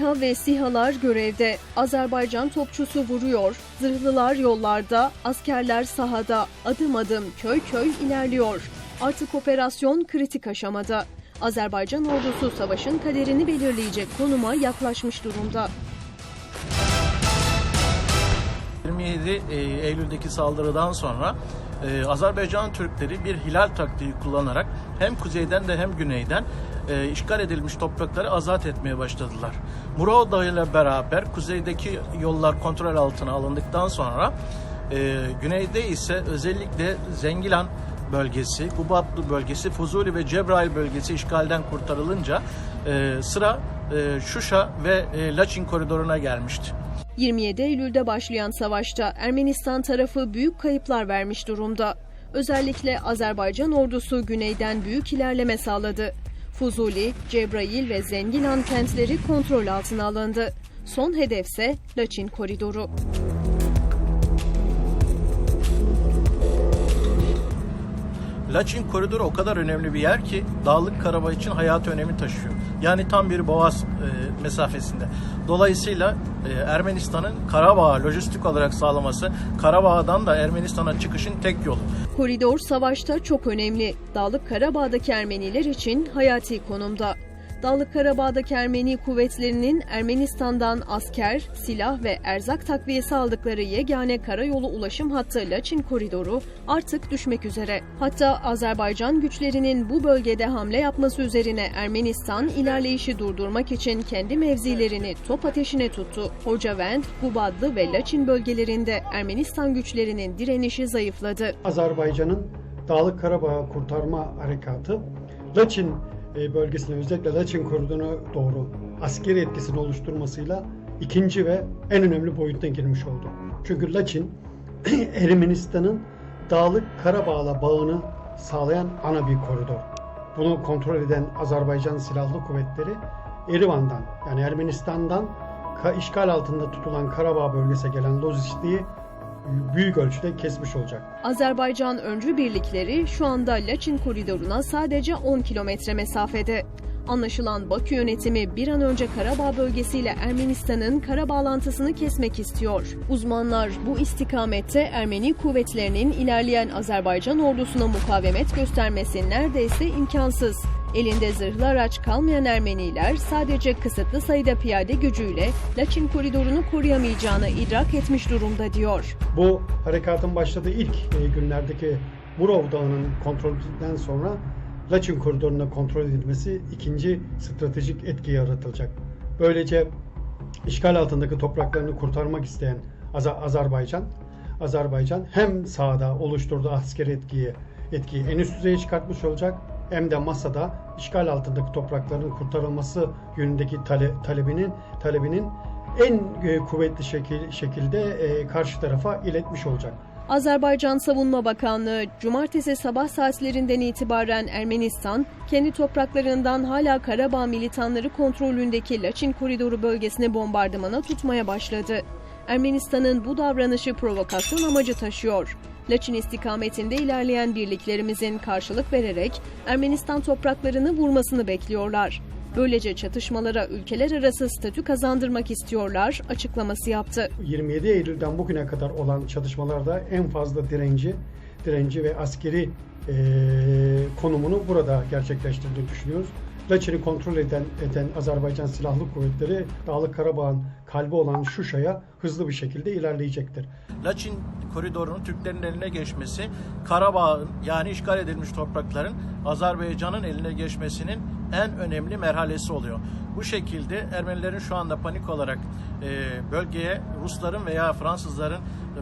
İHA ve SİHA'lar görevde. Azerbaycan topçusu vuruyor, zırhlılar yollarda, askerler sahada, adım adım köy köy ilerliyor. Artık operasyon kritik aşamada. Azerbaycan ordusu savaşın kaderini belirleyecek konuma yaklaşmış durumda. 27 e, Eylül'deki saldırıdan sonra e, Azerbaycan Türkleri bir hilal taktiği kullanarak hem kuzeyden de hem güneyden e, işgal edilmiş toprakları azat etmeye başladılar. Murao Dağı ile beraber kuzeydeki yollar kontrol altına alındıktan sonra e, güneyde ise özellikle Zengilan bölgesi, Gubatlı bölgesi, Fuzuli ve Cebrail bölgesi işgalden kurtarılınca e, sıra e, Şuşa ve e, Laçin koridoruna gelmişti. 27 Eylül'de başlayan savaşta Ermenistan tarafı büyük kayıplar vermiş durumda. Özellikle Azerbaycan ordusu güneyden büyük ilerleme sağladı. Fuzuli, Cebrail ve Zengilan kentleri kontrol altına alındı. Son hedefse Laçin koridoru. Laçin koridoru o kadar önemli bir yer ki Dağlık Karabağ için hayati önemi taşıyor. Yani tam bir boğaz e, mesafesinde. Dolayısıyla e, Ermenistan'ın Karabağ'a lojistik olarak sağlaması, Karabağ'dan da Ermenistan'a çıkışın tek yolu. Koridor savaşta çok önemli. Dağlık Karabağ'daki Ermeniler için hayati konumda. Dağlık Karabağ'daki Ermeni kuvvetlerinin Ermenistan'dan asker, silah ve erzak takviyesi aldıkları yegane karayolu ulaşım hattı Laçin koridoru artık düşmek üzere. Hatta Azerbaycan güçlerinin bu bölgede hamle yapması üzerine Ermenistan ilerleyişi durdurmak için kendi mevzilerini top ateşine tuttu. Hocavend, Gubadlı ve Laçin bölgelerinde Ermenistan güçlerinin direnişi zayıfladı. Azerbaycan'ın Dağlık Karabağ Kurtarma Harekatı Laçin bölgesine özellikle Laçin koridoruna doğru askeri etkisini oluşturmasıyla ikinci ve en önemli boyutta girmiş oldu. Çünkü Laçin Ermenistan'ın Dağlık Karabağ'la bağını sağlayan ana bir koridor. Bunu kontrol eden Azerbaycan Silahlı Kuvvetleri Erivan'dan yani Ermenistan'dan işgal altında tutulan Karabağ bölgesine gelen lojistiği büyük ölçüde kesmiş olacak. Azerbaycan öncü birlikleri şu anda Laçin koridoruna sadece 10 kilometre mesafede. Anlaşılan Bakü yönetimi bir an önce Karabağ bölgesiyle Ermenistan'ın kara bağlantısını kesmek istiyor. Uzmanlar bu istikamette Ermeni kuvvetlerinin ilerleyen Azerbaycan ordusuna mukavemet göstermesi neredeyse imkansız. Elinde zırhlı araç kalmayan Ermeniler sadece kısıtlı sayıda piyade gücüyle Laçin koridorunu koruyamayacağını idrak etmiş durumda diyor. Bu harekatın başladığı ilk e, günlerdeki Murov Dağı'nın kontrolünden sonra Laçin koridoruna kontrol edilmesi ikinci stratejik etki yaratılacak. Böylece işgal altındaki topraklarını kurtarmak isteyen Azerbaycan, Azerbaycan hem sahada oluşturduğu askeri etkiyi etkiyi en üst düzeye çıkartmış olacak hem de masada işgal altındaki toprakların kurtarılması yönündeki tale- talebinin talebinin en e, kuvvetli şekil, şekilde e, karşı tarafa iletmiş olacak. Azerbaycan Savunma Bakanlığı, cumartesi sabah saatlerinden itibaren Ermenistan, kendi topraklarından hala Karabağ militanları kontrolündeki Laçin koridoru bölgesine bombardımana tutmaya başladı. Ermenistan'ın bu davranışı provokasyon amacı taşıyor. Laçin istikametinde ilerleyen birliklerimizin karşılık vererek Ermenistan topraklarını vurmasını bekliyorlar. Böylece çatışmalara ülkeler arası statü kazandırmak istiyorlar açıklaması yaptı. 27 Eylül'den bugüne kadar olan çatışmalarda en fazla direnci, direnci ve askeri eee, konumunu burada gerçekleştirdiğini düşünüyoruz. Laçin'i kontrol eden, eden Azerbaycan Silahlı Kuvvetleri Dağlık Karabağ'ın kalbi olan Şuşa'ya hızlı bir şekilde ilerleyecektir. Laçin koridorunun Türklerin eline geçmesi, Karabağ'ın yani işgal edilmiş toprakların Azerbaycan'ın eline geçmesinin en önemli merhalesi oluyor. Bu şekilde Ermenilerin şu anda panik olarak e, bölgeye Rusların veya Fransızların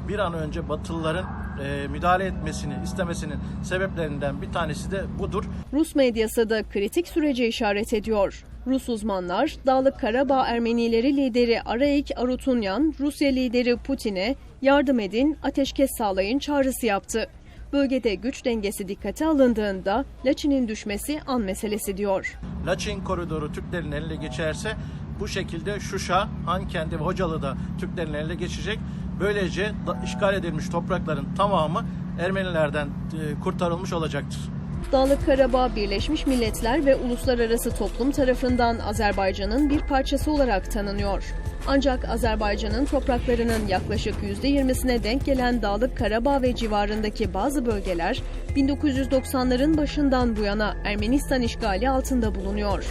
bir an önce Batılıların e, müdahale etmesini istemesinin sebeplerinden bir tanesi de budur. Rus medyası da kritik sürece işaret ediyor. Rus uzmanlar, Dağlık Karabağ Ermenileri lideri Araik Arutunyan, Rusya lideri Putin'e yardım edin, ateşkes sağlayın çağrısı yaptı. Bölgede güç dengesi dikkate alındığında Laçin'in düşmesi an meselesi diyor. Laçin koridoru Türklerin eline geçerse bu şekilde Şuşa, Hankendi ve Hocalı da Türklerin eline geçecek. Böylece işgal edilmiş toprakların tamamı Ermenilerden e, kurtarılmış olacaktır. Dağlık Karabağ, Birleşmiş Milletler ve uluslararası toplum tarafından Azerbaycan'ın bir parçası olarak tanınıyor. Ancak Azerbaycan'ın topraklarının yaklaşık %20'sine denk gelen Dağlık Karabağ ve civarındaki bazı bölgeler 1990'ların başından bu yana Ermenistan işgali altında bulunuyor.